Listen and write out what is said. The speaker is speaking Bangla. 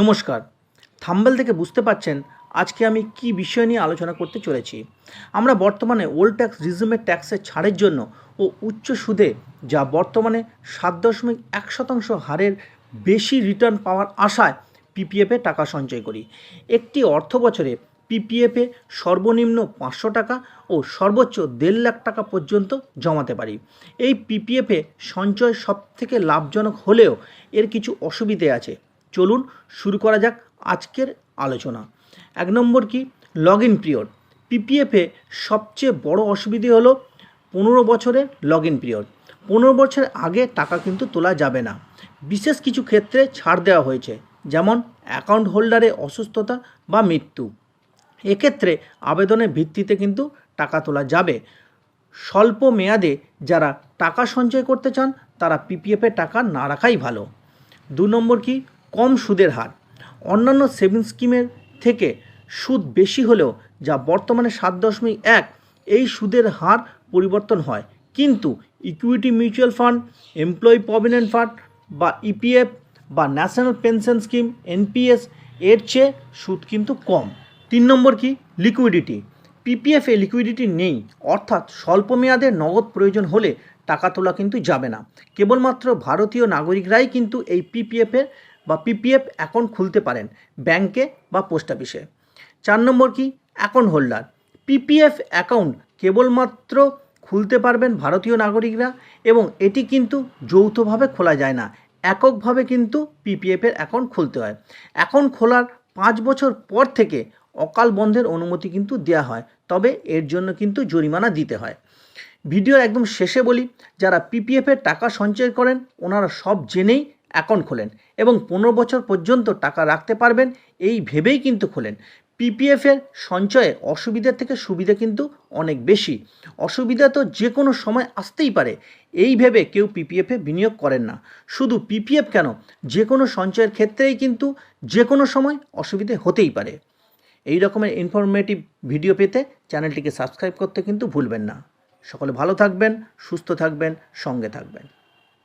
নমস্কার। থাম্বেল থেকে বুঝতে পাচ্ছেন আজকে আমি কি বিষয় নিয়ে আলোচনা করতে চলেছি। আমরা বর্তমানে ওল্ড ট্যাক্স রিজুমের ট্যাক্সের ছাড়ের জন্য ও উচ্চ সুদে যা বর্তমানে সাত দশমিক এক শতাংশ হারের বেশি রিটার্ন পাওয়ার আশায় পিপিএফে টাকা সঞ্চয় করি। একটি অর্থ বছরে পিপিএফে সর্বনিম্ন পাঁচশো টাকা ও সর্বোচ্চ দেড় লাখ টাকা পর্যন্ত জমাতে পারি। এই পিপিএফে সঞ্চয় সবথেকে লাভজনক হলেও এর কিছু অসুবিধে আছে। চলুন শুরু করা যাক আজকের আলোচনা। এক নম্বর কি? লগ ইন পিরিয়ড পিপিএফে সবচেয়ে বড় অসুবিধে হলো পনেরো বছরের লগ ইন পিরিয়ড পনেরো বছর আগে টাকা কিন্তু তোলা যাবে না। বিশেষ কিছু ক্ষেত্রে ছাড় দেওয়া হয়েছে, যেমন অ্যাকাউন্ট হোল্ডারে অসুস্থতা বা মৃত্যু। এক্ষেত্রে আবেদনের ভিত্তিতে কিন্তু টাকা তোলা যাবে। স্বল্প মেয়াদে যারা টাকা সঞ্চয় করতে চান, তারা পিপিএফে টাকা না রাখাই ভালো। দু নম্বর কি? কম সুদের হার। অন্যান্য সেভিংস স্কিমের থেকে সুদ বেশি হলেও যা বর্তমানে সাত দশমিক এক, এই সুদের হার পরিবর্তন হয়। কিন্তু equity mutual fund employee provident fund বা ইপিএফ বা ন্যাশনাল পেনশন স্কিম এনপিএস এর চেয়ে সুদ কিন্তু কম। তিন নম্বর কি? লিকুইডিটি পিপিএফে লিকুইডিটি নেই, অর্থাৎ স্বল্প মেয়াদে নগদ প্রয়োজন হলে টাকা তোলা কিন্তু যাবে না। কেবলমাত্র ভারতীয় নাগরিকরাই কিন্তু এই পিপিএফের বা পিপিএফ অ্যাকাউন্ট খুলতে পারেন ব্যাংকে বা পোস্ট অফিসে। চার নম্বর কি? Account holder. পিপিএফ অ্যাকাউন্ট কেবলমাত্র খুলতে পারবেন ভারতীয় নাগরিকরা এবং এটি কিন্তু যৌথভাবে খোলা যায় না, এককভাবে কিন্তু পিপিএফের অ্যাকাউন্ট খুলতে হয়। অ্যাকাউন্ট খোলার পাঁচ বছর পর থেকে অকাল বন্ধের অনুমতি কিন্তু দেওয়া হয়, তবে এর জন্য কিন্তু জরিমানা দিতে হয়। ভিডিওর একদম শেষে বলি, যারা পিপিএফের টাকা সঞ্চয় করেন, ওনারা সব জেনেই অ্যাকাউন্ট খোলেন এবং পনেরো বছর পর্যন্ত টাকা রাখতে পারবেন, এই ভেবেই কিন্তু খোলেন। পিপিএফের সঞ্চয়ে অসুবিধার থেকে সুবিধা কিন্তু অনেক বেশি। অসুবিধা তো যে কোনো সময় আসতেই পারে, এই ভেবে কেউ পিপিএফে বিনিয়োগ করেন না। শুধু পিপিএফ কেন যে কোনো? সঞ্চয়ের ক্ষেত্রেই কিন্তু যে কোনো সময় অসুবিধে হতেই পারে। এই রকমের ইনফরমেটিভ ভিডিও পেতে চ্যানেলটিকে সাবস্ক্রাইব করতে কিন্তু ভুলবেন না। সকলে ভালো থাকবেন, সুস্থ থাকবেন, সঙ্গে থাকবেন।